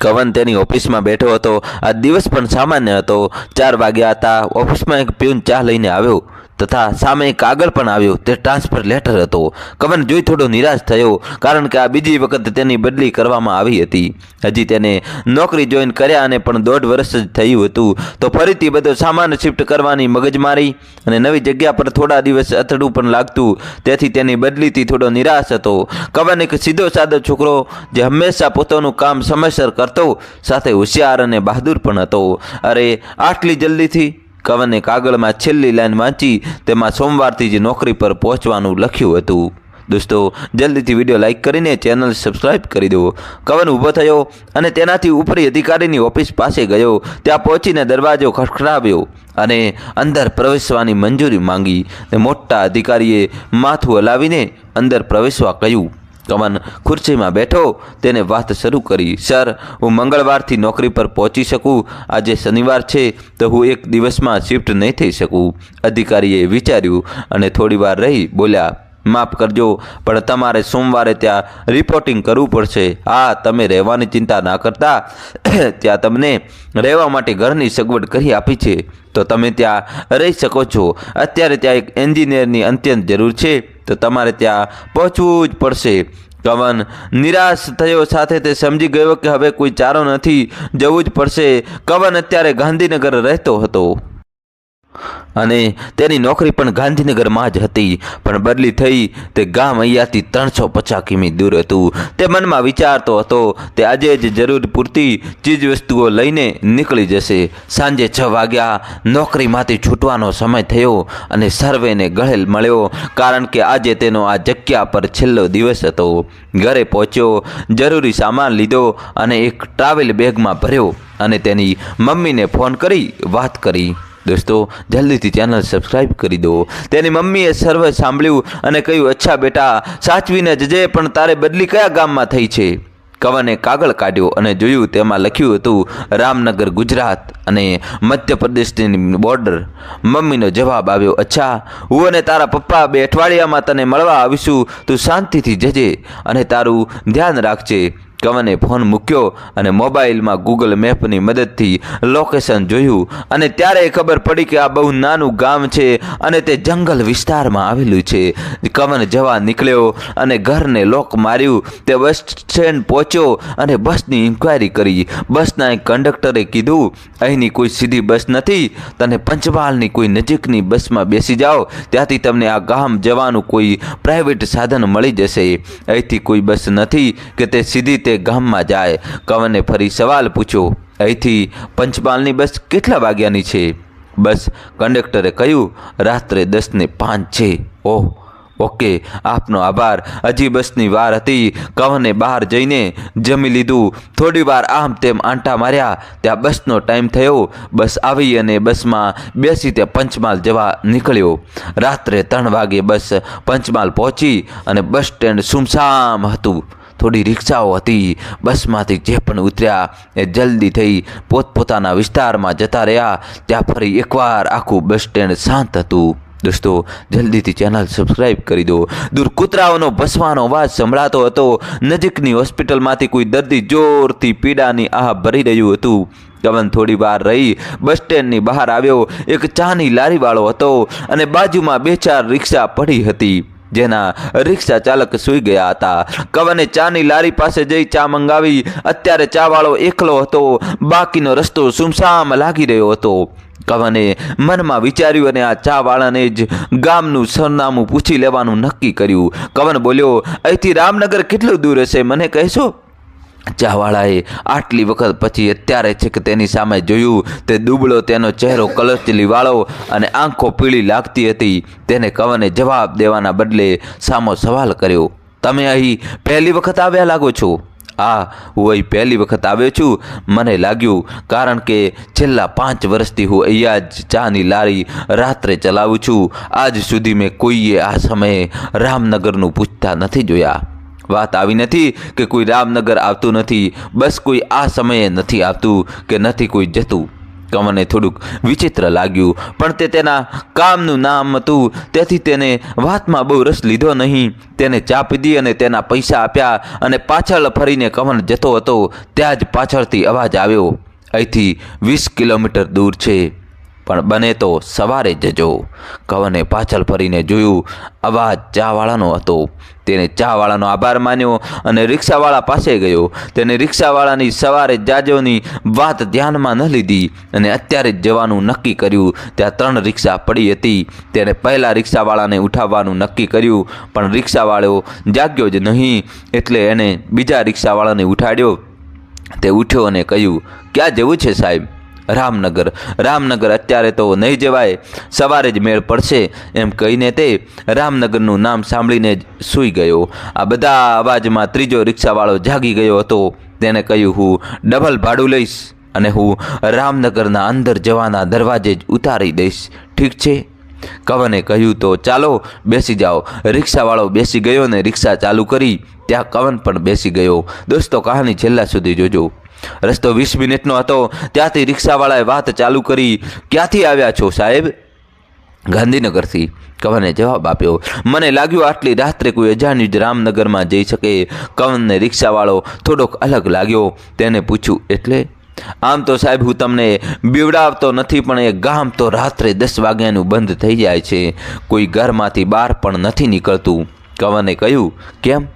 કવન તેની ઓફિસમાં બેઠો હતો. આ દિવસ પણ સામાન્ય હતો. ચાર વાગ્યા હતા. ઓફિસમાં એક પ્યુન ચા લઈને આવ્યો. તથા સામે કાગળ પણ આવ્યો. તે ટ્રાન્સફર લેટર હતો. કવન જોઈ થોડો નિરાશ થયો, કારણ કે આ બીજી વખત તેની બદલી કરવામાં આવી હતી. હજી તેને નોકરી જોઈન કર્યા અને પણ દોઢ વર્ષ જ થયું હતું. તો ફરીથી બધો સામાન શિફ્ટ કરવાની મગજમારી અને નવી જગ્યા પર થોડા દિવસ અથડું પણ લાગતું. તેથી તેની બદલીથી થોડો નિરાશ હતો. કવન એક સીધો સાદો છોકરો જે હંમેશા પોતાનું કામ સમયસર કરતો, સાથે હોશિયાર અને બહાદુર પણ હતો. અરે, આટલી જલ્દીથી? કવને કાગળમાં છેલ્લી લાઈન વાંચી તેમાં સોમવારથી જ નોકરી પર પહોંચવાનું લખ્યું હતું. દોસ્તો, જલ્દીથી વીડિયો લાઇક કરીને ચેનલ સબસ્ક્રાઇબ કરી દો કવન ઊભો થયો અને તેનાથી ઉપરી અધિકારીની ઓફિસ પાસે ગયો. ત્યાં પહોંચીને દરવાજો ખખડાવ્યો અને અંદર પ્રવેશવાની મંજૂરી માંગી. ને મોટા અધિકારીએ માથું હલાવીને અંદર પ્રવેશવા કહ્યું. કમન ખુરશીમાં બેઠો, તેને વાત શરૂ કરી, સર, હું મંગળવારથી નોકરી પર પહોંચી શકું. આજે શનિવાર છે, તો હું એક દિવસમાં શિફ્ટ નહીં થઈ શકું. અધિકારીએ વિચાર્યું અને થોડી વાર રહી બોલ્યા માફ કરજો, પણ તમારે સોમવારે ત્યાં રિપોર્ટિંગ કરવું પડશે. હા તમે રહેવાની ચિંતા ના કરતા. ત્યાં તમને રહેવા માટે ઘરની સગવડ કરી આપી છે. તો તમે ત્યાં રહી શકો છો. અત્યારે ત્યાં એક એન્જિનિયરની અત્યંત જરૂર છે. તો તમારે ત્યાં પહોંચવું જ પડશે. કવન નિરાશ થયો સાથે તે સમજી ગયો કે હવે કોઈ ચારો નથી, જવું જ પડશે. કવન અત્યારે ગાંધીનગર રહેતો હતો. અને તેની નોકરી પણ ગાંધીનગરમાં જ હતી. પણ બદલી થઈ તે ગામ અહીંયાથી ત્રણસો પચાસ કિમી દૂર હતું. તે મનમાં વિચારતો હતો તે આજે જ જરૂર પૂરતી ચીજવસ્તુઓ લઈને નીકળી જશે. સાંજે છ વાગ્યા નોકરીમાંથી છૂટવાનો સમય થયો અને સર્વેને ગળેલ મળ્યો, કારણ કે આજે તેનો આ જગ્યા પર છેલ્લો દિવસ હતો. ઘરે પહોંચ્યો, જરૂરી સામાન લીધો અને એક ટ્રાવેલ બેગમાં ભર્યો અને તેની મમ્મીને ફોન કરી વાત કરી. દોસ્તો, જલ્દીથી ચેનલ સબસ્ક્રાઇબ કરી દો. તેની મમ્મીએ સર્વે સાંભળ્યું અને કહ્યું, અચ્છા બેટા, સાચવીને જજે, પણ તારે બદલી કયા ગામમાં થઈ છે? કવને કાગળ કાઢ્યો અને જોયું તેમાં લખ્યું હતું, રામનગર, ગુજરાત અને મધ્યપ્રદેશની બોર્ડર મમ્મીનો જવાબ આવ્યો, અચ્છા, હું અને તારા પપ્પા બે અઠવાડિયામાં તને મળવા આવીશું. તું શાંતિથી જજે અને તારું ધ્યાન રાખજે. કવને ફોન મૂક્યો અને મોબાઈલમાં ગૂગલ મેપની મદદથી લોકેશન જોયું. અને ત્યારે ખબર પડી કે આ બહુ નાનું ગામ છે અને તે જંગલ વિસ્તારમાં આવેલું છે. કવન જવા નીકળ્યો અને ઘરને લોક માર્યું. તે બસ સ્ટેન્ડ પહોંચ્યો અને બસની ઇન્ક્વાયરી કરી. બસના એક કંડક્ટરે કીધું, અહીંની કોઈ સીધી બસ નથી. તને પંચમહાલની કોઈ નજીકની બસમાં બેસી જાઓ. ત્યાંથી તમને આ ગામ જવાનું કોઈ પ્રાઇવેટ સાધન મળી જશે. અહીંથી કોઈ બસ નથી કે તે સીધી તે ગામમાં જાય. કવને ફરી સવાલ પૂછ્યો અહીંથી પંચમહાલની બસ કેટલા વાગ્યાની છે? બસ કંડક્ટરે કહ્યું, રાત્રે દસને પાંચ છે. ઓહ, ઓકે, આપનો આભાર. હજી બસની વાર હતી. કવને બહાર જઈને જમી લીધું. થોડી વાર આમ તેમ આંટા માર્યા. ત્યાં બસનો ટાઈમ થયો. બસ આવી અને બસમાં બેસી તે પંચમહાલ જવા નીકળ્યો. રાત્રે ત્રણ વાગે બસ પંચમહાલ પહોંચી અને બસ સ્ટેન્ડ સુમસામ હતું. થોડી રિક્ષાઓ હતી. બસમાંથી જે પણ ઉતર્યા એ જલ્દી થઈ પોતપોતાના વિસ્તારમાં જતા રહ્યા. ત્યાં ફરી એકવાર આખું બસ સ્ટેન્ડ શાંત હતું. દોસ્તો, જલ્દીથી ચેનલ સબસ્ક્રાઇબ કરી દો. દૂર કૂતરાઓનો ભસવાનો અવાજ સંભળાતો હતો. નજીકની હોસ્પિટલમાંથી કોઈ દર્દી જોરથી પીડાની આહ ભરી રહ્યું હતું. કવન થોડી વાર રહી, બસ સ્ટેન્ડની બહાર આવ્યો. એક ચાની લારીવાળો હતો અને બાજુમાં બે ચાર રિક્ષા પડી હતી. જેના રિક્ષા ચાલક સૂઈ ગયા હતા. કવને ચાની લારી પાસે જઈ ચા મંગાવી. અત્યારે ચાવાળો એકલો હતો. બાકીનો રસ્તો સુમસામ લાગી રહ્યો હતો. કવને મનમાં વિચાર્યું અને આ ચાવાળાને જ ગામનું સરનામું પૂછી લેવાનું નક્કી કર્યું. કવન બોલ્યો, અહીંથી રામનગર કેટલું દૂર હશે? મને કહેશો? ચાવાળાએ આટલી વખત પછી અત્યારે છે કે તેની સામે જોયું, તે દુબળો તેનો ચહેરો કલચલી વાળો અને આંખો પીળી લાગતી હતી. તેને કવને જવાબ દેવાના બદલે સામો સવાલ કર્યો, તમે અહીં પહેલી વખત આવ્યા લાગો છો? આ હું અહીં પહેલી વખત આવ્યો છું. મને લાગ્યું, કારણ કે છેલ્લા પાંચ વર્ષથી હું અહીંયા જ ચાની લારી રાત્રે ચલાવું છું. આજ સુધી મેં કોઈએ આ સમયે રામનગરનું પૂછતા નથી જોયા. વાત આવી નથી કે કોઈ રામનગર આવતું નથી, બસ કોઈ આ સમયે નથી આવતું કે નથી કોઈ જતું. કવનને થોડુંક વિચિત્ર લાગ્યું, પણ તે તેના કામનું નામ હતું. તેથી તેને વાતમાં બહુ રસ લીધો નહીં. તેને ચા પીધી અને તેના પૈસા આપ્યા અને પાછળ ફરીને કવન જતો હતો. ત્યાં જ પાછળથી અવાજ આવ્યો, અહીંથી વીસ કિલોમીટર દૂર છે. પણ બને તો સવારે જજો. કવને પાછળ ફરીને જોયું, અવાજ ચાવાળાનો હતો. તેને ચાવાળાનો આભાર માન્યો અને રિક્ષાવાળા પાસે ગયો. તેને રિક્ષાવાળાની સવારે જાજોની વાત ધ્યાનમાં ન લીધી અને અત્યારે જ જવાનું નક્કી કર્યું. ત્યાં ત્રણ રિક્ષા પડી હતી. તેણે પહેલાં રિક્ષાવાળાને ઉઠાવવાનું નક્કી કર્યું, પણ રિક્ષાવાળો જાગ્યો જ નહીં એટલે એણે બીજા રિક્ષાવાળાને ઉઠાડ્યો. તે ઉઠ્યો અને કહ્યું, ક્યાં જવું છે સાહેબ? રામનગર. રામનગર અત્યારે તો નહીં જવાય. સવારે જ મેળ પડશે. એમ કહીને તે રામનગરનું નામ સાંભળીને જ સૂઈ ગયો. આ બધા અવાજમાં ત્રીજો રિક્ષાવાળો જાગી ગયો હતો. તેને કહ્યું, હું ડબલ ભાડું લઈશ અને હું રામનગરના અંદર જવાના દરવાજે જ ઉતારી દઈશ. ઠીક છે. કવને કહ્યું તો, ચાલો, બેસી જાઓ. રિક્ષાવાળો બેસી ગયો ને રિક્ષા ચાલુ કરી, ત્યાં કવન પણ બેસી ગયો. દોસ્તો, કહાની છેલ્લા સુધી જોજો. રસ્તો વીસ મિનિટનો હતો. ત્યાંથી રિક્ષાવાળાએ વાત ચાલુ કરી. ક્યાંથી આવ્યા છો, સાહેબ? ગાંધીનગરથી. કવને જવાબ આપ્યો, મને લાગ્યું આટલી રાત્રે કોઈ અજાણ્યું જ રામનગરમાં જઈ શકે. કવનને રિક્ષાવાળો થોડોક અલગ લાગ્યો. તેને પૂછ્યું, એટલે? આમ તો સાહેબ હું તમને બીવડાવતો નથી, પણ એ ગામ તો રાત્રે દસ વાગ્યાનું બંધ થઈ જાય છે. કોઈ ઘરમાંથી બહાર પણ નથી નીકળતું. કવને કહ્યું, કેમ?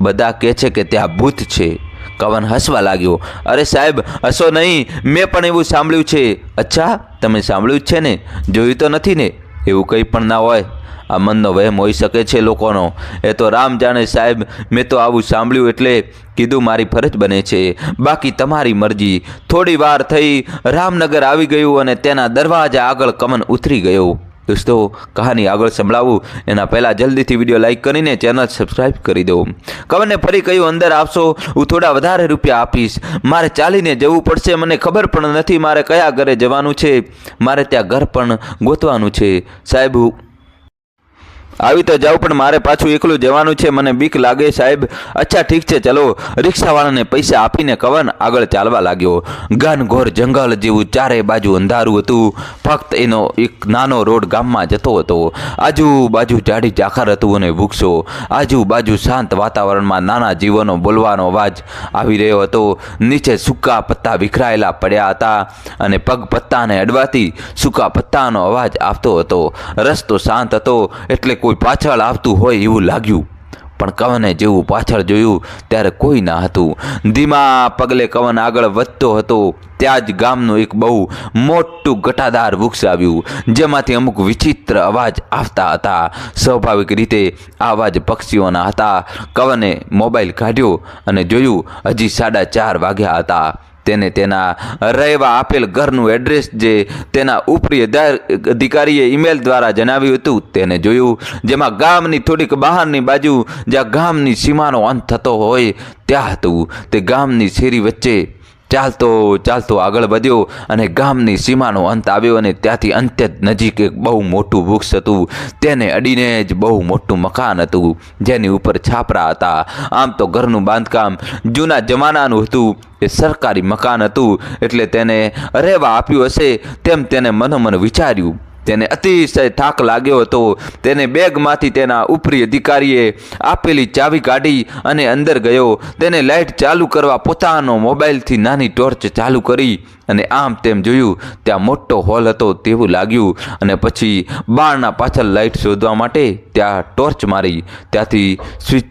બધા કહે છે કે ત્યાં ભૂત છે. કવન હસવા લાગ્યો, અરે સાહેબ, હસો નહીં, મેં પણ એવું સાંભળ્યું છે. અચ્છા, તમે સાંભળ્યું જ છે ને? જોયું તો નથી ને? એવું કંઈ પણ ના હોય. આ મનનો વહેમ હોઈ શકે છે લોકોનો. એ તો રામ જાણે સાહેબ, મેં તો આવું સાંભળ્યું એટલે કીધું મારી ફરજ બને છે. બાકી તમારી મરજી. થોડી વાર થઈ, રામનગર આવી ગયું અને તેના દરવાજા આગળ કમન ઉતરી ગયો. દોસ્તો, કહાની આગળ સંભળાવું. એના પહેલાં જલ્દીથી વીડિયો લાઇક કરીને ચેનલ સબસ્ક્રાઇબ કરી દો. કવને ફરી કહ્યું, અંદર આપશો હું થોડા વધારે રૂપિયા આપીશ. મારે ચાલીને જવું પડશે, મને ખબર પણ નથી મારે કયા ઘરે જવાનું છે. મારે ત્યાં ઘર પણ ગોતવાનું છે. સાહેબ આવી તો જાઉં, પણ મારે પાછું એકલું જવાનું છે. મને બીક લાગે સાહેબ. અચ્છા, ઠીક છે, ચલો. રિક્ષાવાળાને પૈસા આપીને કવન આગળ ચાલવા લાગ્યો. ઘનઘોર જંગલ જેવું ચારે બાજુ અંધારું હતું. ફક્ત એનો એક નાનો રોડ ગામમાં જતો હતો. આજુબાજુ જાડી ઝાખર હતું અને વૃક્ષો. આજુબાજુ શાંત વાતાવરણમાં નાના જીવોનો બોલવાનો અવાજ આવી રહ્યો હતો. નીચે સૂકા પત્તા વિખરાયેલા પડ્યા હતા અને પગ પત્તાને અડવાથી સૂકા પત્તાનો અવાજ આવતો હતો. રસ્તો શાંત હતો, એટલે કોઈ પાછળ આવતું હોય એવું લાગ્યું. પણ કવને જેવું પાછળ જોયું ત્યારે કોઈ ના હતું. ધીમા પગલે કવન આગળ વધતો હતો, ત્યાં જ ગામનું એક બહુ મોટું ઘટાદાર વૃક્ષ આવ્યું, જેમાંથી અમુક વિચિત્ર અવાજ આવતા હતા. સ્વાભાવિક રીતે આ અવાજ પક્ષીઓના હતા. કવને મોબાઈલ કાઢ્યો અને જોયું, હજી સાડા ચાર વાગ્યા હતા. તેને તેના રહેવા આપેલ ઘરનું એડ્રેસ જે તેના ઉપરી અધા- અધિકારીએ ઈમેલ દ્વારા જણાવ્યું હતું, તેને જોયું. જેમાં ગામની થોડીક બહારની બાજુ, જ્યાં ગામની સીમાનો અંત થતો હોય, ત્યાં હતું. તે ગામની શેરી વચ્ચે ચાલતો ચાલતો આગળ વધ્યો અને ગામની સીમાનો અંત આવ્યો અને ત્યાંથી અંત્ય નજીક એક બહુ મોટું વૃક્ષ હતું. તેને અડીને જ બહુ મોટું મકાન હતું, જેની ઉપર છાપરા હતા. આમ તો ઘરનું બાંધકામ જૂના જમાનાનું હતું. એ સરકારી મકાન હતું, એટલે તેને રહેવા આપ્યું હશે તેમ તેને મનોમન વિચાર્યું. તેને અતિશય થાક લાગ્યો હતો. તેને બેગમાંથી તેના ઉપરી અધિકારીએ આપેલી ચાવી કાઢી અને અંદર ગયો. તેને લાઇટ ચાલુ કરવા પોતાનો મોબાઈલથી નાની ટોર્ચ ચાલુ કરી અને આમ તેમ જોયું. ત્યાં મોટો હોલ હતો તેવું લાગ્યું. અને પછી બારના પાછળ લાઇટ શોધવા માટે ત્યાં ટોર્ચ મારી. ત્યાંથી સ્વિચ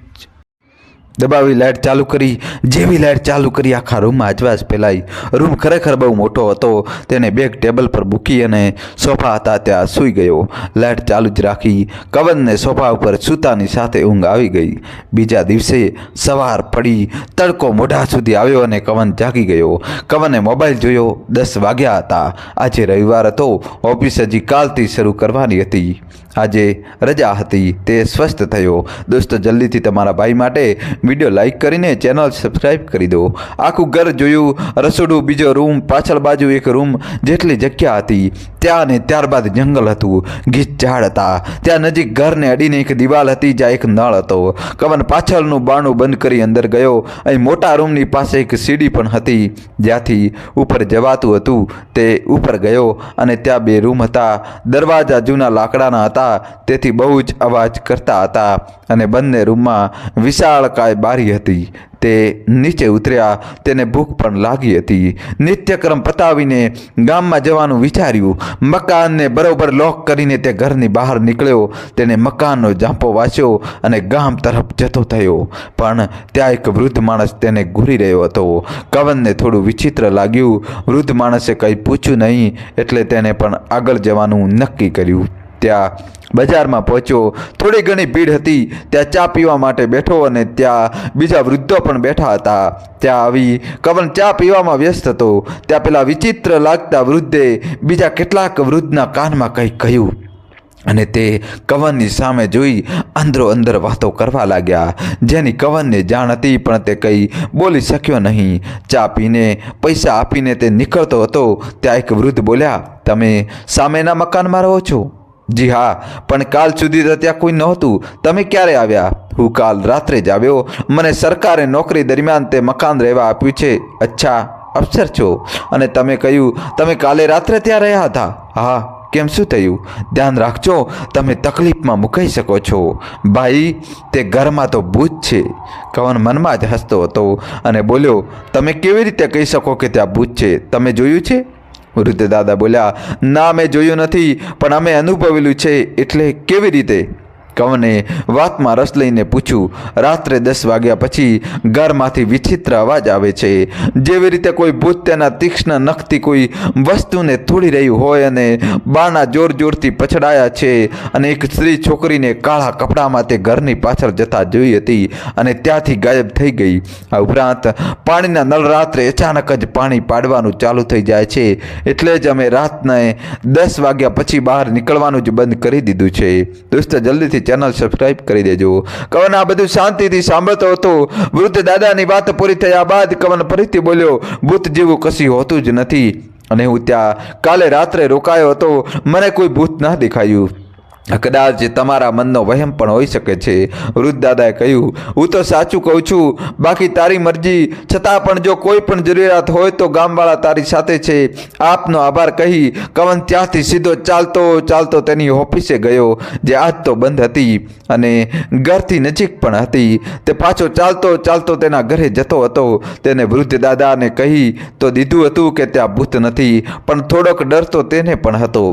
દબાવી લાઇટ ચાલુ કરી, જેવી લાઇટ ચાલુ કરી આખા રૂમમાં અજવાસ ફેલાઈ. રૂમ ખરેખર બહુ મોટો હતો. તેને બેગ ટેબલ પર મૂકી અને સોફા હતા ત્યાં સૂઈ ગયો. લાઇટ ચાલુ જ રાખી, કવનને સોફા ઉપર સૂતાની સાથે ઊંઘ આવી ગઈ. બીજા દિવસે સવાર પડી, તડકો મોઢા સુધી આવ્યો અને કવન જાગી ગયો. કવને મોબાઈલ જોયો, દસ વાગ્યા હતા. આજે રવિવાર હતો. ઓફિસ હજી કાલથી શરૂ કરવાની હતી. આજે રજા હતી. તે સ્વસ્થ થયો. દોસ્તો, જલ્દીથી તમારા ભાઈ માટે વીડિયો લાઇક કરીને ચેનલ સબસ્ક્રાઈબ કરી દો. આખું ઘર જોયું, રસોડું બીજો રૂમ, પાછળ બાજુ એક રૂમ જેટલી જગ્યા હતી, ત્યાં ને ત્યારબાદ જંગલ હતું. ગીચ ઝાડ હતા. ત્યાં નજીક ઘરને અડીને એક દિવાલ હતી, જ્યાં એક નળ હતો. કવન પાછળનું બાણું બંધ કરી અંદર ગયો. અહીં મોટા રૂમની પાસે એક સીડી પણ હતી. જ્યાંથી ઉપર જવાતું હતું, તે ઉપર ગયો અને ત્યાં બે રૂમ હતા. દરવાજા જૂના લાકડાના હતા, તેથી બહુ જ અવાજ કરતા હતા અને બંને રૂમમાં વિશાળકાય બારી હતી. તે નીચે ઉતર્યા, તેને ભૂખ પણ લાગી હતી. નિત્યક્રમ પતાવીને ગામમાં જવાનું વિચાર્યું. મકાનને બરોબર લોક કરીને તે ઘરની બહાર નીકળ્યો. તેને મકાનનો જાંપો વાંચ્યો અને ગામ તરફ જતો થયો. પણ ત્યાં એક વૃદ્ધ માણસ તેને ઘૂરી રહ્યો હતો. કવનને થોડું વિચિત્ર લાગ્યું. વૃદ્ધ માણસે કંઈ પૂછ્યું નહીં, એટલે તેને પણ આગળ જવાનું નક્કી કર્યું. ત્યાં બજારમાં પહોંચ્યો. થોડી ઘણી ભીડ હતી. ત્યાં ચા પીવા માટે બેઠો અને ત્યાં બીજા વૃદ્ધો પણ બેઠા હતા. ત્યાં આવી કવન ચા પીવામાં વ્યસ્ત હતો. ત્યાં પેલા વિચિત્ર લાગતા વૃદ્ધે બીજા કેટલાક વૃદ્ધના કાનમાં કંઈક કહ્યું. અને તે કવનની સામે જોઈ અંદરો અંદર વાતો કરવા લાગ્યા. જેની કવનને જાણ હતી પણ તે કંઈ બોલી શક્યો નહીં. ચા પીને પૈસા આપીને તે નીકળતો હતો. ત્યાં એક વૃદ્ધ બોલ્યા, તમે સામેના મકાનમાં રહો છો? જી હા, પણ કાલ સુધી તો ત્યાં કોઈ નહોતું. તમે ક્યારે આવ્યા? હું કાલ રાત્રે જ આવ્યો. મને સરકારે નોકરી દરમિયાન તે મકાન રહેવા આપ્યું છે. અચ્છા, અફસર છો. અને તમે કહ્યું, તમે કાલે રાત્રે ત્યાં રહ્યા હતા. હા, કેમ શું થયું? ધ્યાન રાખજો, તમે તકલીફમાં મુકાઈ શકો છો. ભાઈ, તે ઘરમાં તો ભૂત છે. કવન મનમાં જ હસતો હતો અને બોલ્યો, તમે કેવી રીતે કહી શકો કે ત્યાં ભૂત છે? તમે જોયું છે? વૃદ્ધ દાદા બોલ્યા ના મેં જોયું નથી પણ અમે અનુભવેલું છે એટલે કેવી રીતે કવને વાતમાં રસ લઈને પૂછ્યું, રાત્રે દસ વાગ્યા પછી ઘરમાંથી વિચિત્ર અવાજ આવે છે. જેવી રીતે કોઈ ભૂત તેના તીક્ષ્ણ નખથી કોઈ વસ્તુને તોડી રહ્યું હોય અને બાના જોર જોરથી પછડાયા છે અને એક સ્ત્રી છોકરીને કાળા કપડામાં તે ઘરની પાછળ જતા જોઈ હતી અને ત્યાંથી ગાયબ થઈ ગઈ. આ ઉપરાંત પાણીના નળ રાત્રે અચાનક જ પાણી પાડવાનું ચાલુ થઈ જાય છે. એટલે જ અમે રાતને દસ વાગ્યા પછી બહાર નીકળવાનું જ બંધ કરી દીધું છે. દોસ્તો, જલ્દીથી ચેનલ સબસ્ક્રાઇબ કરી દેજો. કવન આ બધું શાંતિથી સાંભળતો હતો. વૃદ્ધ દાદાની વાત પૂરી થયા બાદ કવન ફરીથી બોલ્યો, ભૂત જેવું કશું હોતું જ નથી. અને હું ત્યાં કાલે રાત્રે રોકાયો હતો. મને કોઈ ભૂત ના દેખાયું. કદાચ તમારા મનનો વહેમ પણ હોઈ શકે છે. વૃદ્ધ દાદાએ કહ્યું, હું તો સાચું કહું છું. બાકી તારી મરજી. છતાં પણ જો કોઈ પણ જરૂરિયાત હોય તો ગામવાળા તારી સાથે છે. આપનો આભાર કહી કવન ત્યાંથી સીધો ચાલતો ચાલતો તેની ઓફિસે ગયો, જે આજ તો બંધ હતી અને ઘરથી નજીક પણ હતી. તે પાછો ચાલતો ચાલતો તેના ઘરે જતો હતો. તેને વૃદ્ધ દાદાને કહી, તો દીધું હતું કે ત્યાં ભૂત નથી, પણ થોડોક ડર તો તેને પણ હતો.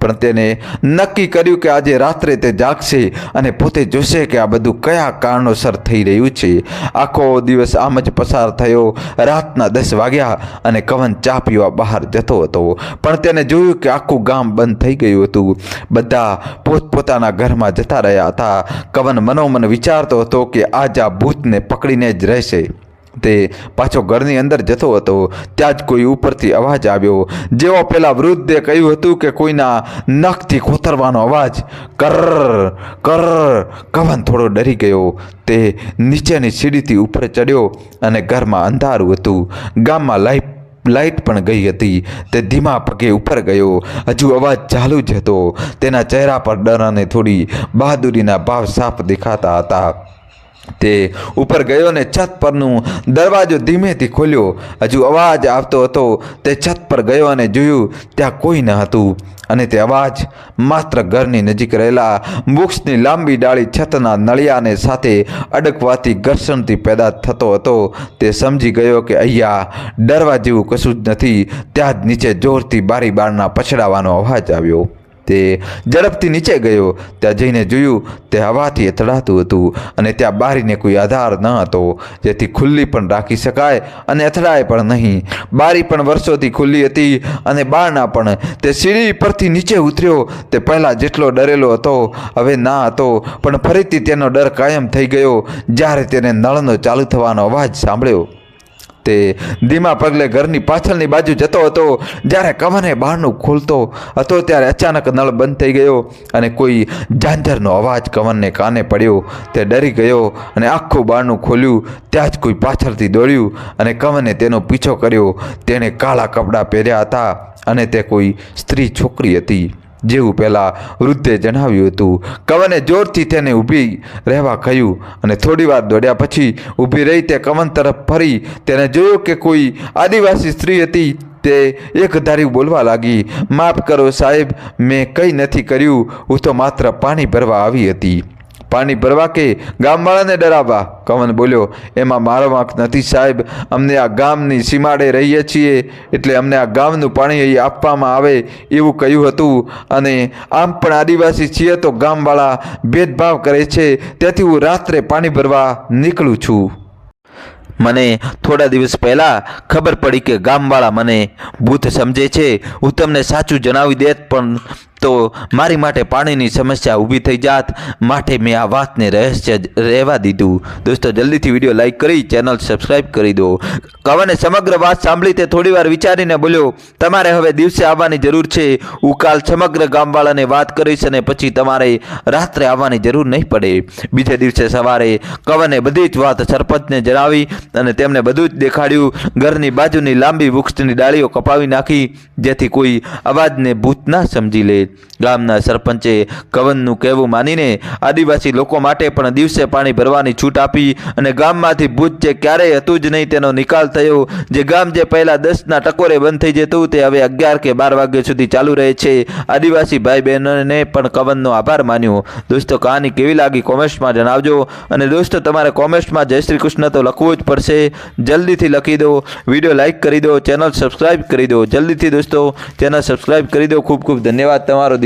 પણ તેને નક્કી કર્યું કે આજે રાત્રે તે જાગશે અને પોતે જોશે કે આ બધું કયા કારણોસર થઈ રહ્યું છે. આખો દિવસ આમ જ પસાર થયો. રાતના દસ વાગ્યા અને કવન ચા પીવા બહાર જતો હતો. પણ તેને જોયું કે આખું ગામ બંધ થઈ ગયું હતું. બધા પોતપોતાના ઘરમાં જતા રહ્યા હતા. કવન મનોમન વિચારતો હતો કે આજ આ ભૂતને પકડીને જ રહેશે. તે પાછો ઘરની અંદર જતો હતો. ત્યાં જ કોઈ ઉપરથી અવાજ આવ્યો. જેવો પેલા વૃદ્ધે કહ્યું હતું કે કોઈના નખથી ખોતરવાનો અવાજ, કર કર, કવન થોડો ડરી ગયો. તે નીચેની સીડીથી ઉપર ચડ્યો અને ઘરમાં અંધારું હતું. ગામમાં લાઈટ લાઈટ પણ ગઈ હતી. તે ધીમા પગે ઉપર ગયો. હજુ અવાજ ચાલુ જ હતો. તેના ચહેરા પર ડર અને થોડી બહાદુરીના ભાવ સાફ દેખાતા હતા. તે ઉપર ગયો ને છત પરનું દરવાજો ધીમેથી ખોલ્યો. હજુ અવાજ આવતો હતો, તે છત પર ગયો અને જોયું ત્યાં કોઈ ન હતું. અને તે અવાજ માત્ર ઘરની નજીક રહેલા વૃક્ષની લાંબી ડાળી છતના નળિયાને સાથે અડકવાથી ઘર્ષણથી પેદા થતો હતો. તે સમજી ગયો કે અહીંયા ડરવા જેવું કશું જ નથી. ત્યાં જ નીચે જોરથી બારી બારના પછડાવાનો અવાજ આવ્યો. તે ઝડપથી નીચે ગયો. ત્યાં જઈને જોયું તે હવાથી અથડાતું હતું અને ત્યાં બારીને કોઈ આધાર ન હતો. જેથી ખુલ્લી પણ રાખી શકાય અને અથડાય પણ નહીં. બારી પણ વર્ષોથી ખુલ્લી હતી અને બારના પણ. તે સીડી પરથી નીચે ઉતર્યો. તે પહેલાં જેટલો ડરેલો હતો, હવે ના હતો. પણ ફરીથી તેનો ડર કાયમ થઈ ગયો. જ્યારે તેને નળનો ચાલુ થવાનો અવાજ સાંભળ્યો. તે ધીમા પગલે ઘરની પાછળની બાજુ જતો હતો. જ્યારે કવને બહારનું ખોલતો હતો ત્યારે અચાનક નળ બંધ થઈ ગયો અને કોઈ ઝાંઝરનો અવાજ કવનને કાને પડ્યો. તે ડરી ગયો અને આખું બહારનું ખોલ્યું. ત્યાં જ કોઈ પાછળથી દોડ્યું અને કવને તેનો પીછો કર્યો. તેણે કાળા કપડાં પહેર્યા હતા અને તે કોઈ સ્ત્રી છોકરી હતી. જેવું પહેલાં વૃદ્ધે જણાવ્યું હતું. કવને જોરથી તેને ઊભી રહેવા કહ્યું અને થોડી વાર દોડ્યા પછી ઊભી રહી તે કવન તરફ ફરી. તેને જોયું કે કોઈ આદિવાસી સ્ત્રી હતી, તે એક ધારી બોલવા લાગી, માફ કરો સાહેબ, મેં કંઈ નથી કર્યું. હું તો માત્ર પાણી ભરવા આવી હતી. પાણી ભરવા કે ગામવાળાને ડરાવવા? કવન બોલ્યો, એમાં મારો વાંક નથી સાહેબ. અમને આ ગામની સીમાડે રહીએ છીએ. એટલે અમને આ ગામનું પાણી અહીં આપવામાં આવે એવું કહ્યું હતું. અને આમ પણ આદિવાસી છીએ તો ગામવાળા ભેદભાવ કરે છે. તેથી હું રાત્રે પાણી ભરવા નીકળું છું. મને થોડા દિવસ પહેલાં ખબર પડી કે ગામવાળા મને ભૂત સમજે છે. હું તમને સાચું જણાવી દેત, પણ તો મારી માટે પાણીની સમસ્યા ઊભી થઈ જાત. માટે મેં આ વાતને રહસ્ય રહેવા દીધું. દોસ્તો, જલ્દીથી વીડિયો લાઇક કરી, ચેનલ સબસ્ક્રાઈબ કરી દો. કવને સમગ્ર વાત સાંભળી તે થોડીવાર વિચારીને બોલ્યો, તમારે હવે દિવસે આવવાની જરૂર છે. હું કાલ સમગ્ર ગામવાળાને વાત કરીશ અને પછી તમારે રાત્રે આવવાની જરૂર નહીં પડે. બીજે દિવસે સવારે કવને બધી જ વાત સરપંચને જણાવી અને તેમને બધું જ દેખાડ્યું. ઘરની બાજુની લાંબી વૃક્ષની ડાળીઓ કપાવી નાખી, જેથી કોઈ અવાજને ભૂત ના સમજી લે. ગામના સરપંચે કવનનું કહેવું માનીને આદિવાસી લોકો માટે પણ દિવસે પાણી ભરવાની છૂટ આપી અને ગામમાંથી ભૂત જે ક્યારેય હતું જ નહીં તેનો નિકાલ થયો. જે ગામ જે પહેલાં દસના ટકોરે બંધ થઈ જતું તે હવે અગિયાર કે બાર વાગ્યા સુધી ચાલુ રહે છે. આદિવાસી ભાઈ બહેનોને પણ કવનનો આભાર માન્યો. દોસ્તો, કહાની કેવી લાગી કોમેન્ટ્સમાં જણાવજો. અને દોસ્તો, તમારે કોમેન્ટ્સમાં જય શ્રી કૃષ્ણ તો લખવું જ પડશે. જલ્દીથી લખી દો. વીડિયો લાઇક કરી દો. ચેનલ સબસ્ક્રાઈબ કરી દો. જલ્દીથી દોસ્તો, ચેનલ સબસ્ક્રાઈબ કરી દો. ખૂબ ખૂબ ધન્યવાદ તમારો. వారు